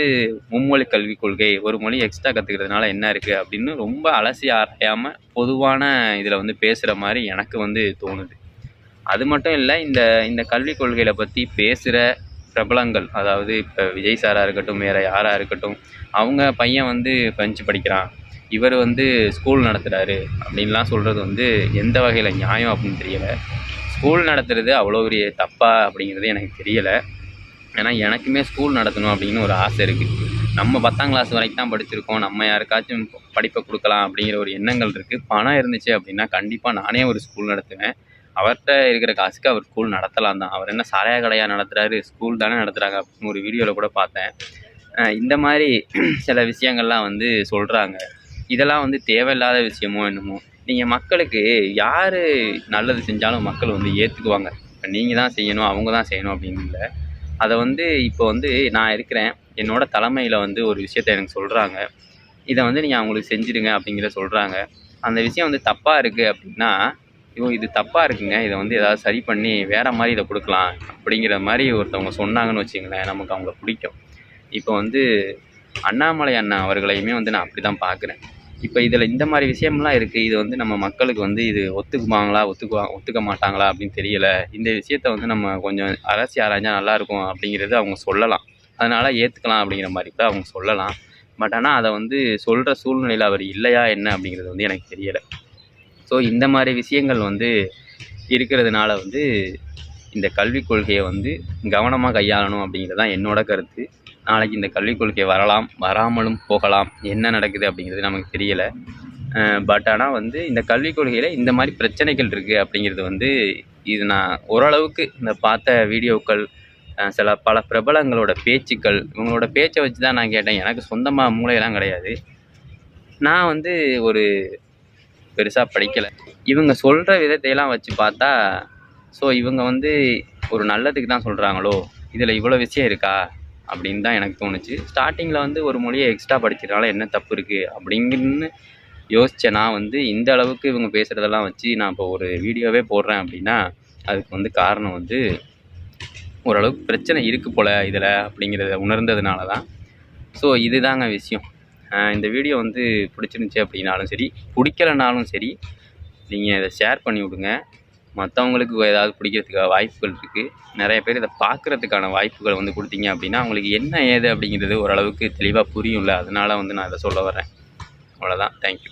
மும்மொழி கல்விக் கொள்கை ஒரு மொழி எக்ஸ்ட்ரா கற்றுக்கிறதுனால என்ன இருக்குது அப்படின்னு ரொம்ப அலசி ஆராயாமல் பொதுவான இதில் வந்து பேசுகிற மாதிரி எனக்கு வந்து தோணுது. அது மட்டும் இல்லை இந்த இந்த கல்விக் கொள்கையில் பற்றி பேசுகிற பிரபலங்கள் அதாவது இப்போ விஜய் சாராக இருக்கட்டும் வேறு யாராக இருக்கட்டும் அவங்க பையன் வந்து ஃப்ரெஞ்சு படிக்கிறான். இவர் வந்து ஸ்கூல் நடத்துகிறாரு அப்படின்லாம் சொல்கிறது வந்து எந்த வகையில் நியாயம் அப்படின்னு தெரியலை. ஸ்கூல் நடத்துறது அவ்வளோ பெரிய தப்பா அப்படிங்கிறது எனக்கு தெரியலை. ஏன்னா எனக்குமே ஸ்கூல் நடத்தணும் அப்படின்னு ஒரு ஆசை இருக்குது நம்ம பத்தாம் கிளாஸ் வரைக்கும் தான் படிச்சிருக்கோம். நம்ம யாருக்காச்சும் படிப்பை கொடுக்கலாம் அப்படிங்கிற ஒரு எண்ணங்கள் இருக்குது பணம் இருந்துச்சு அப்படின்னா கண்டிப்பாக நானே ஒரு ஸ்கூல் நடத்துவேன். அவர்கிட்ட இருக்கிற காசுக்கு அவர் ஸ்கூல் நடத்தலாம் தான். அவர் என்ன சாராய கடையாக நடத்துகிறாரு ஸ்கூல் தானே நடத்துகிறாங்க அப்படின்னு ஒரு வீடியோவில் கூட பார்த்தேன். இந்த மாதிரி சில விஷயங்கள்லாம் வந்து சொல்கிறாங்க இதெல்லாம் வந்து தேவையில்லாத விஷயமோ என்னமோ. நீங்கள் மக்களுக்கு யார் நல்லது செஞ்சாலும் மக்கள் வந்து ஏற்றுக்குவாங்க இப்போ நீங்கள் தான் செய்யணும் அவங்க தான் செய்யணும் அப்படின்னு இல்லை. அதை வந்து இப்போ வந்து நான் இருக்கிறேன். என்னோட தலைமையில் வந்து ஒரு விஷயத்த எனக்கு சொல்கிறாங்க இதை வந்து நீங்கள் அவங்களுக்கு செஞ்சுடுங்க அப்படிங்கிற சொல்கிறாங்க அந்த விஷயம் வந்து தப்பாக இருக்குது அப்படின்னா ஐயோ இது தப்பாக இருக்குங்க. இதை வந்து ஏதாவது சரி பண்ணி வேறு மாதிரி இதை கொடுக்கலாம் அப்படிங்கிற மாதிரி ஒருத்தவங்க சொன்னாங்கன்னு வச்சுங்களேன் நமக்கு அவங்கள பிடிக்கும். இப்போ வந்து அண்ணாமலை அண்ணா அவர்களையுமே வந்து நான் அப்படி தான் பார்க்குறேன் இப்போ இதில் இந்த மாதிரி விஷயம்லாம் இருக்குது இது வந்து நம்ம மக்களுக்கு வந்து இது ஒத்துக்குவாங்களா ஒத்துக்குவா ஒத்துக்க மாட்டாங்களா அப்படின்னு தெரியல. இந்த விஷயத்த வந்து நம்ம கொஞ்சம் அரசு ஆராய்ஞ்சால் நல்லாயிருக்கும் அப்படிங்கிறது அவங்க சொல்லலாம். அதனால் ஏற்றுக்கலாம் அப்படிங்கிற மாதிரி கூட அவங்க சொல்லலாம். பட் ஆனால் அதை வந்து சொல்கிற சூழ்நிலையில் அவர் இல்லையா என்ன அப்படிங்கிறது வந்து எனக்கு தெரியலை. ஸோ இந்த மாதிரி விஷயங்கள் வந்து இருக்கிறதுனால வந்து இந்த கல்விக் கொள்கையை வந்து கவனமாக கையாளணும் அப்படிங்கிறது தான் என்னோட கருத்து. நாளைக்கு இந்த கல்விக் கொள்கை வரலாம் வராமலும் போகலாம் என்ன நடக்குது அப்படிங்கிறது நமக்கு தெரியலை. பட் ஆனால் வந்து இந்த கல்விக் கொள்கையில் இந்த மாதிரி பிரச்சனைகள் இருக்குது அப்படிங்கிறது வந்து இது நான் ஓரளவுக்கு இந்த பார்த்த வீடியோக்கள் சில பல பிரபலங்களோட பேச்சுக்கள் இவங்களோட பேச்சை வச்சு தான் நான் கேட்டேன். எனக்கு சொந்தமாக மூளையெல்லாம் கிடையாது. நான் வந்து ஒரு பெருசாக படிக்கலை. இவங்க சொல்கிற விதத்தையெல்லாம் வச்சு பார்த்தா ஸோ இவங்க வந்து ஒரு நல்லதுக்கு தான் சொல்கிறாங்களோ இதில் இவ்வளோ விஷயம் இருக்கா? அப்படின்னு தான் எனக்கு தோணுச்சு. ஸ்டார்டிங்கில் வந்து ஒரு மொழியை எக்ஸ்ட்ரா படிக்கிறதுனால என்ன தப்பு இருக்குது அப்படிங்கன்னு யோசித்தேன் நான் வந்து இந்த அளவுக்கு இவங்க பேசுகிறதெல்லாம் வச்சு நான் இப்போ ஒரு வீடியோவே போடுறேன் அப்படின்னா அதுக்கு வந்து காரணம் வந்து ஓரளவுக்கு பிரச்சனை இருக்குது போல் இதில் அப்படிங்கிறத உணர்ந்ததுனால தான் ஸோ இதுதாங்க விஷயம். இந்த வீடியோ வந்து பிடிச்சிருந்துச்சி அப்படின்னாலும் சரி பிடிக்கலனாலும் சரி நீங்கள் இதை ஷேர் பண்ணி விடுங்க. மற்றவங்களுக்கு ஏதாவது பிடிக்கிறதுக்காக வாய்ப்புகள் இருக்குது நிறைய பேர் இதை பார்க்குறதுக்கான வாய்ப்புகள் வந்து கொடுத்தீங்க அப்படின்னா அவங்களுக்கு என்ன ஏது அப்படிங்கிறது ஓரளவுக்கு தெளிவாக புரியும்ல. அதனால் வந்து நான் இதை சொல்ல வரேன் அவ்வளோதான் தேங்க்யூ